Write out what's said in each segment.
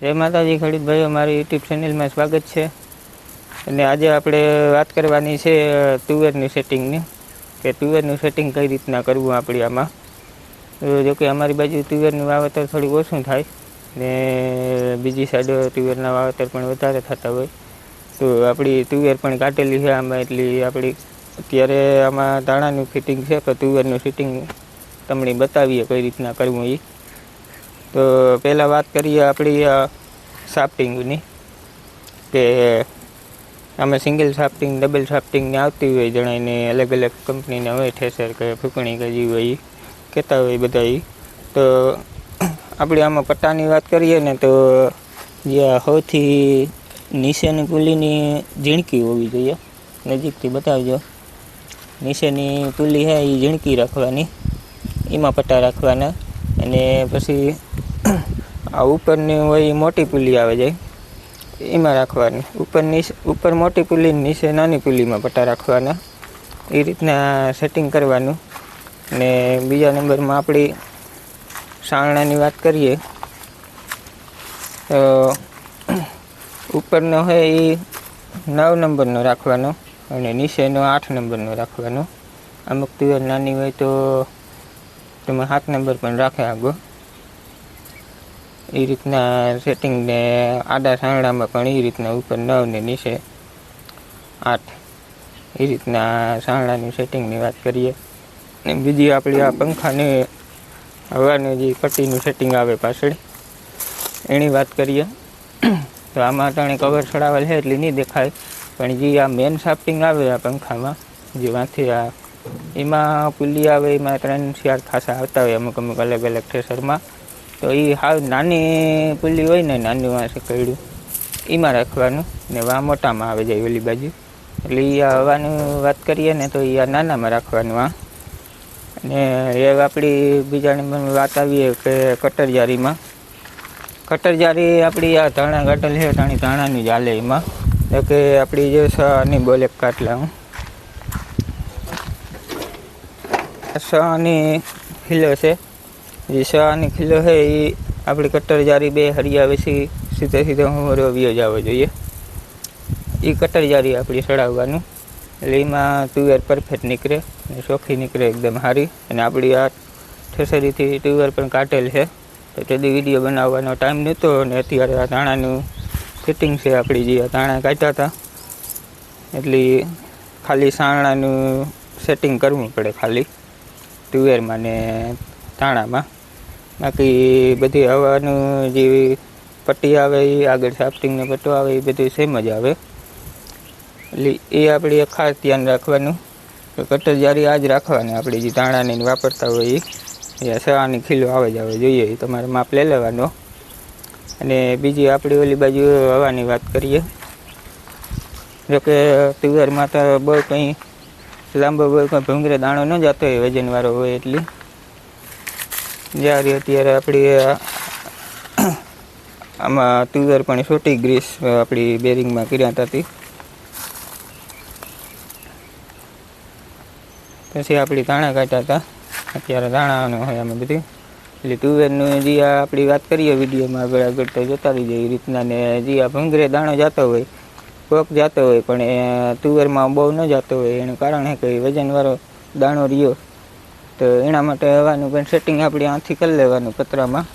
જય માતાજી ખેડૂત ભાઈઓ, મારી યુટ્યુબ ચેનલમાં સ્વાગત છે. અને આજે આપણે વાત કરવાની છે તુવેરની સેટિંગની કે તુવેરનું સેટિંગ કઈ રીતના કરવું આપણી આમાં? તો જો અમારી બાજુ તુવેરનું વાવેતર થોડું ઓછું થાય. ને બીજી સાઈડ તુવેરના વાવેતર પણ વધારે થતા હોય. તો આપણી તુવેર પણ કાઢેલી છે આમાં, એટલી આપણી અત્યારે આમાં દાણાનું ફિટિંગ છે, તો તુવેરનું ફિટિંગ તમને બતાવીએ કઈ રીતના કરવું એ તો પહેલાં વાત કરીએ આપણી સાફ્ટિંગની કે અમે સિંગલ સાફ્ટિંગ ડબલ સાફ્ટિંગને આવતી હોય જણાઈને અલગ અલગ કંપનીના હોય, ઠેસર કે ફૂંકણી કે જે હોય, કહેતા હોય બધા ઈ. તો આપણે આમાં પટ્ટાની વાત કરીએ ને તો જે સૌથી નીચેની પુલીની ઝીણકી હોવી જોઈએ. નજીકથી બતાવજો. નીચેની પુલી છે એ ઝીણકી રાખવાની. એમાં પટ્ટા રાખવાના. અને પછી આ ઉપરની હોય એ મોટી પુલી આવે જાય એમાં રાખવાની. ઉપર નીચે, ઉપર મોટી પુલી, નીચે નાની પુલીમાં પટ્ટા રાખવાના. એ રીતના સેટિંગ કરવાનું. ને બીજા નંબરમાં આપણી સાણાની વાત કરીએ, તો ઉપરનો હોય એ નવ નંબરનો રાખવાનો અને નીચેનો આઠ નંબરનો રાખવાનો. અમુક તુવેર નાની હોય તો તમે સાત નંબર પણ રાખે આગો. એ રીતના સેટિંગને આડા સાંગડામાં પણ એ રીતના ઉપર નવ ને નીચે આઠ એ રીતના સાંગડાની સેટિંગની વાત કરીએ. અને બીજી આપણી આ પંખાને હવાની જે પટ્ટીનું સેટિંગ આવે પાછળ, એની વાત કરીએ. તો આમાં ત્રણે કવર ચડાવેલ છે એટલે નહીં દેખાય, પણ જે આ મેન સાફ્ટિંગ આવે આ પંખામાં, જે વાંથી આ, એમાં પુલી આવે, એમાં ત્રણ ચાર ખાસા આવતા હોય અમુક અમુક અલગ અલગ થ્રેસરમાં તો એ હાવ નાની પુલી હોય ને, નાની વાંસે કયડું એમાં રાખવાનું ને વા મોટામાં આવે જાય ઓલી બાજુ. એટલે એ હવાનું વાત કરીએ ને તો એ આ નાનામાં રાખવાનું આ. અને એ આપણી બીજાની વાત આવીએ કે કટરજારીમાં. કટરજારી આપણી આ ધાણા ગાટલ છે, ધાણી ધાણાની હાલે એમાં. તો કે આપણી જે સની બોલે કાટલા હું. સની હિલો છે. જે સની ખીલો છે એ આપણી કટરજારી બે હરી આવે છે. સીધે સીધે હું વ્યો આવવો જોઈએ. એ કટરજારી આપણી ચડાવવાનું એટલે એમાં તુવેર પરફેક્ટ નીકળે અને ચોખ્ખી નીકળે એકદમ સારી અને આપણી આ ઠેસરીથી તુવેર પણ કાટેલ છે. તો તેથી વીડિયો બનાવવાનો ટાઈમ નહોતો અને અત્યારે આ ધાણાનું ફિટિંગ છે આપણી જે ધાણા કાઢ્યા હતા. એટલે ખાલી સાણાનું સેટિંગ કરવું પડે ખાલી તુવેરમાં ને ધાણામાં. બાકી બધી હવાનું જે પટ્ટી આવે, એ આગળ સાફ્ટિંગનો પટ્ટો આવે, એ બધું સેમ જ આવે. એટલે એ આપણે ખાસ ધ્યાન રાખવાનું. કે કટર જારી આ જ રાખવાની આપણે જે ધાણાની વાપરતા હોય એ સવાની ખીલો આવે જ આવે જોઈએ તમારે માપ લઈ લેવાનો. અને બીજી આપણી ઓલી બાજુ હવાની વાત કરીએ. જોકે તુવેરમાં તો બહુ કંઈ લાંબો બહુ કંઈ ભૂંગરે દાણો ન જતો હોય, વજનવાળો હોય એટલી. જ્યારે અત્યારે આપણી આમાં તુવેર પણ છોટી ગ્રીસ આપણી બેરિંગમાં કર્યા હતી પછી આપણી ધાણા કાઢ્યા હતા અત્યારે ધાણાનું હોય આમાં બધી. એટલે તુવેરનું જે આપણી વાત કરીએ વિડીયોમાં આગળ આગળ તો જોતા રહીએ એ રીતના ને જે આ ભંગરે દાણો જતો હોય, કોક જતો હોય, પણ એ તુવેરમાં બહુ ન જતો હોય, એનું કારણ છે કે વજનવાળો દાણો રહ્યો. તો એના માટે હવાનું પણ સેટિંગ આપણે આથી કરી લેવાનું પતરામાં.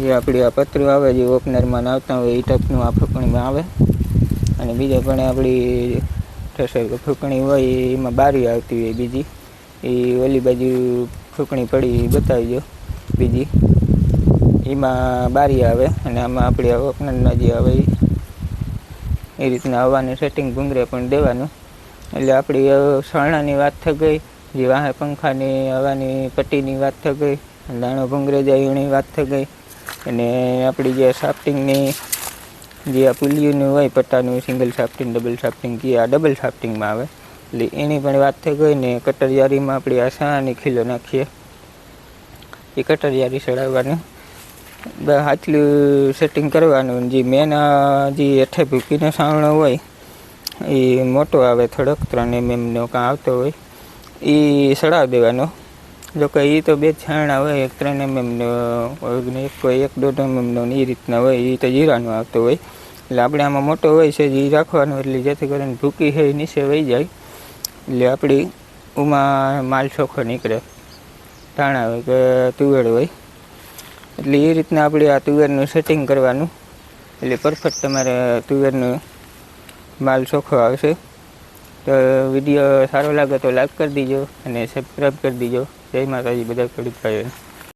જે આપણી આ પતરું આવે, જે ઓપનરમાં આવતા હોય એ ટાઈપનું આ ફૂંકણીમાં આવે. અને બીજા પણ આપણી થશે ફૂંકણી હોય, એમાં બારી આવતી હોય બીજી. એ ઓલી બાજુ ફૂંકણી પડી બતાવી દો બીજી. એમાં બારી આવે અને આમાં આપણી ઓપનરમાં જે આવે એ રીતના હવાની સેટિંગ ભૂંગરે પણ દેવાનું. એટલે આપણી શરણાની વાત થઈ ગઈ જે વાહે પંખાની, હવાની પટ્ટીની વાત થઈ ગઈ, દાણો ભંગરેજાયુની વાત થઈ ગઈ, અને આપણી જે સાફ્ટિંગની જે આ પુલિયું હોય, પટ્ટાનું સિંગલ સાફ્ટિંગ ડબલ સાફ્ટિંગ કે આ ડબલ સાફ્ટિંગમાં આવે, એટલે એની પણ વાત થઈ ગઈ ને કટરજારીમાં આપણે આ સાની ખીલો નાખીએ. એ કટરજારી ચડાવવાનું. આટલું સેટિંગ કરવાનું જે મેન જે હેઠે ભૂકીનો સાવણો હોય એ મોટો આવે થોડોક, ત્રણ એમએમનો કાં આવતો હોય એ સડાવી દેવાનો. જો કે એ તો બે છાણા હોય, એક ત્રણ એમએમનો એમનો એક કોઈ એક દોઢ એમએમનો એમનો એ રીતના હોય એ તો જીરાનો આવતો હોય. એટલે આપણે આમાં મોટો હોય છે એ રાખવાનો, એટલે જેથી કરીને ભૂકી છે એ નીચે વહી જાય. એટલે આપણી ઉમાં માલ ચોખ્ખો નીકળે, ધાણા હોય કે તુવેર હોય. એટલે એ રીતના આપણે આ તુવેરનું સેટિંગ કરવાનું. એટલે પરફેક્ટ તમારે તુવેરનું માલ ચોખ્ખો આવશે, તો વીડિયો સારો લાગે તો લાઈક કરી દીજો અને સબસ્ક્રાઈબ કરી દીજો. જય માતાજી, બધા ખેડૂત ભાઈઓ.